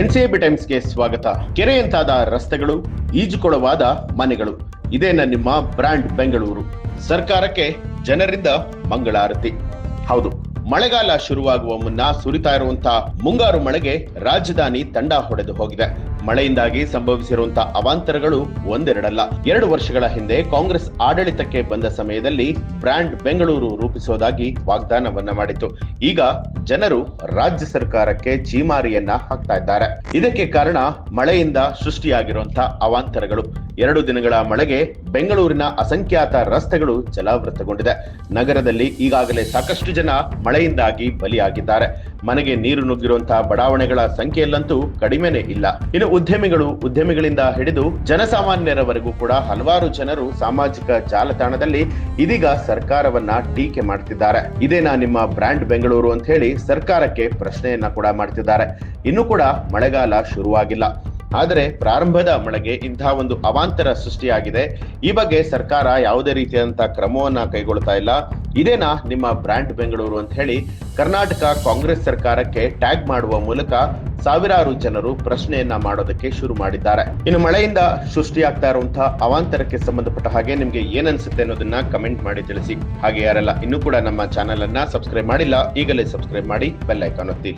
ಎನ್ಸಿಎಬಿ ಟೈಮ್ಸ್ಗೆ ಸ್ವಾಗತ. ಕೆರೆಯಂತಾದ ರಸ್ತೆಗಳು, ಈಜುಕೊಳವಾದ ಮನೆಗಳು. ಇದೇನ ನಿಮ್ಮ ಬ್ರ್ಯಾಂಡ್ ಬೆಂಗಳೂರು. ಸರ್ಕಾರಕ್ಕೆ ಜನರಿಂದ ಮಂಗಳಾರತಿ ಹೌದು, ಮಳೆಗಾಲ ಶುರುವಾಗುವ ಮುನ್ನ ಸುರಿತಾ ಇರುವಂತಹ ಮುಂಗಾರು ಮಳೆಗೆ ರಾಜಧಾನಿ ತಂಡ ಹೊಡೆದು ಹೋಗಿದೆ. ಮಳೆಯಿಂದಾಗಿ ಸಂಭವಿಸಿರುವಂತಹ ಅವಾಂತರಗಳು ಒಂದೆರಡಲ್ಲ. ಎರಡು ವರ್ಷಗಳ ಹಿಂದೆ ಕಾಂಗ್ರೆಸ್ ಆಡಳಿತಕ್ಕೆ ಬಂದ ಸಮಯದಲ್ಲಿ ಬ್ರ್ಯಾಂಡ್ ಬೆಂಗಳೂರು ರೂಪಿಸುವುದಾಗಿ ವಾಗ್ದಾನವನ್ನ ಮಾಡಿತ್ತು. ಈಗ ಜನರು ರಾಜ್ಯ ಸರ್ಕಾರಕ್ಕೆ ಚೀಮಾರಿಯನ್ನ ಹಾಕ್ತಾ ಇದ್ದಾರೆ. ಇದಕ್ಕೆ ಕಾರಣ ಮಳೆಯಿಂದ ಸೃಷ್ಟಿಯಾಗಿರುವಂತಹ ಅವಾಂತರಗಳು. ಎರಡು ದಿನಗಳ ಮಳೆಗೆ ಬೆಂಗಳೂರಿನ ಅಸಂಖ್ಯಾತ ರಸ್ತೆಗಳು ಜಲಾವೃತಗೊಂಡಿದೆ. ನಗರದಲ್ಲಿ ಈಗಾಗಲೇ ಸಾಕಷ್ಟು ಜನ ಮಳೆಯಿಂದಾಗಿ ಬಲಿಯಾಗಿದ್ದಾರೆ. ಮನೆಗೆ ನೀರು ನುಗ್ಗಿರುವಂತಹ ಬಡಾವಣೆಗಳ ಸಂಖ್ಯೆಯಲ್ಲಂತೂ ಕಡಿಮೆನೇ ಇಲ್ಲ. ಇನ್ನು ಉದ್ಯಮಿಗಳು ಉದ್ಯಮಿಗಳಿಂದ ಹಿಡಿದು ಜನಸಾಮಾನ್ಯರವರೆಗೂ ಕೂಡ ಹಲವಾರು ಜನರು ಸಾಮಾಜಿಕ ಜಾಲತಾಣದಲ್ಲಿ ಇದೀಗ ಸರ್ಕಾರವನ್ನ ಟೀಕೆ ಮಾಡ್ತಿದ್ದಾರೆ. ಇದೇನಾ ನಿಮ್ಮ ಬ್ರ್ಯಾಂಡ್ ಬೆಂಗಳೂರು ಅಂತ ಹೇಳಿ ಸರ್ಕಾರಕ್ಕೆ ಪ್ರಶ್ನೆಯನ್ನ ಕೂಡ ಮಾಡ್ತಿದ್ದಾರೆ. ಇನ್ನು ಕೂಡ ಮಳೆಗಾಲ ಶುರುವಾಗಿಲ್ಲ. ಆದರೆ ಪ್ರಾರಂಭದ ಮಳೆಗೆ ಇಂತಹ ಒಂದು ಅವಾಂತರ ಸೃಷ್ಟಿಯಾಗಿದೆ. ಈ ಬಗ್ಗೆ ಸರ್ಕಾರ ಯಾವುದೇ ರೀತಿಯಾದಂತಹ ಕ್ರಮವನ್ನ ಕೈಗೊಳ್ತಾ ಇಲ್ಲ. ಇದೇನಾ ನಿಮ್ಮ ಬ್ರ್ಯಾಂಡ್ ಬೆಂಗಳೂರು ಅಂತ ಹೇಳಿ ಕರ್ನಾಟಕ ಕಾಂಗ್ರೆಸ್ ಸರ್ಕಾರಕ್ಕೆ ಟ್ಯಾಗ್ ಮಾಡುವ ಮೂಲಕ ಸಾವಿರಾರು ಜನರು ಪ್ರಶ್ನೆಯನ್ನ ಮಾಡೋದಕ್ಕೆ ಶುರು ಮಾಡಿದ್ದಾರೆ. ಇನ್ನು ಮಳೆಯಿಂದ ಸೃಷ್ಟಿಯಾಗ್ತಾ ಇರುವಂತಹ ಅವಾಂತರಕ್ಕೆ ಸಂಬಂಧಪಟ್ಟ ಹಾಗೆ ನಿಮ್ಗೆ ಏನನ್ಸುತ್ತೆ ಅನ್ನೋದನ್ನ ಕಮೆಂಟ್ ಮಾಡಿ ತಿಳಿಸಿ. ಹಾಗೆ ಯಾರೆಲ್ಲ ಇನ್ನೂ ಕೂಡ ನಮ್ಮ ಚಾನೆಲ್ ಅನ್ನ ಸಬ್ಸ್ಕ್ರೈಬ್ ಮಾಡಿಲ್ಲ ಈಗಲೇ ಸಬ್ಸ್ಕ್ರೈಬ್ ಮಾಡಿ ಬೆಲ್ ಐಕಾನ್ ಒತ್ತಿ.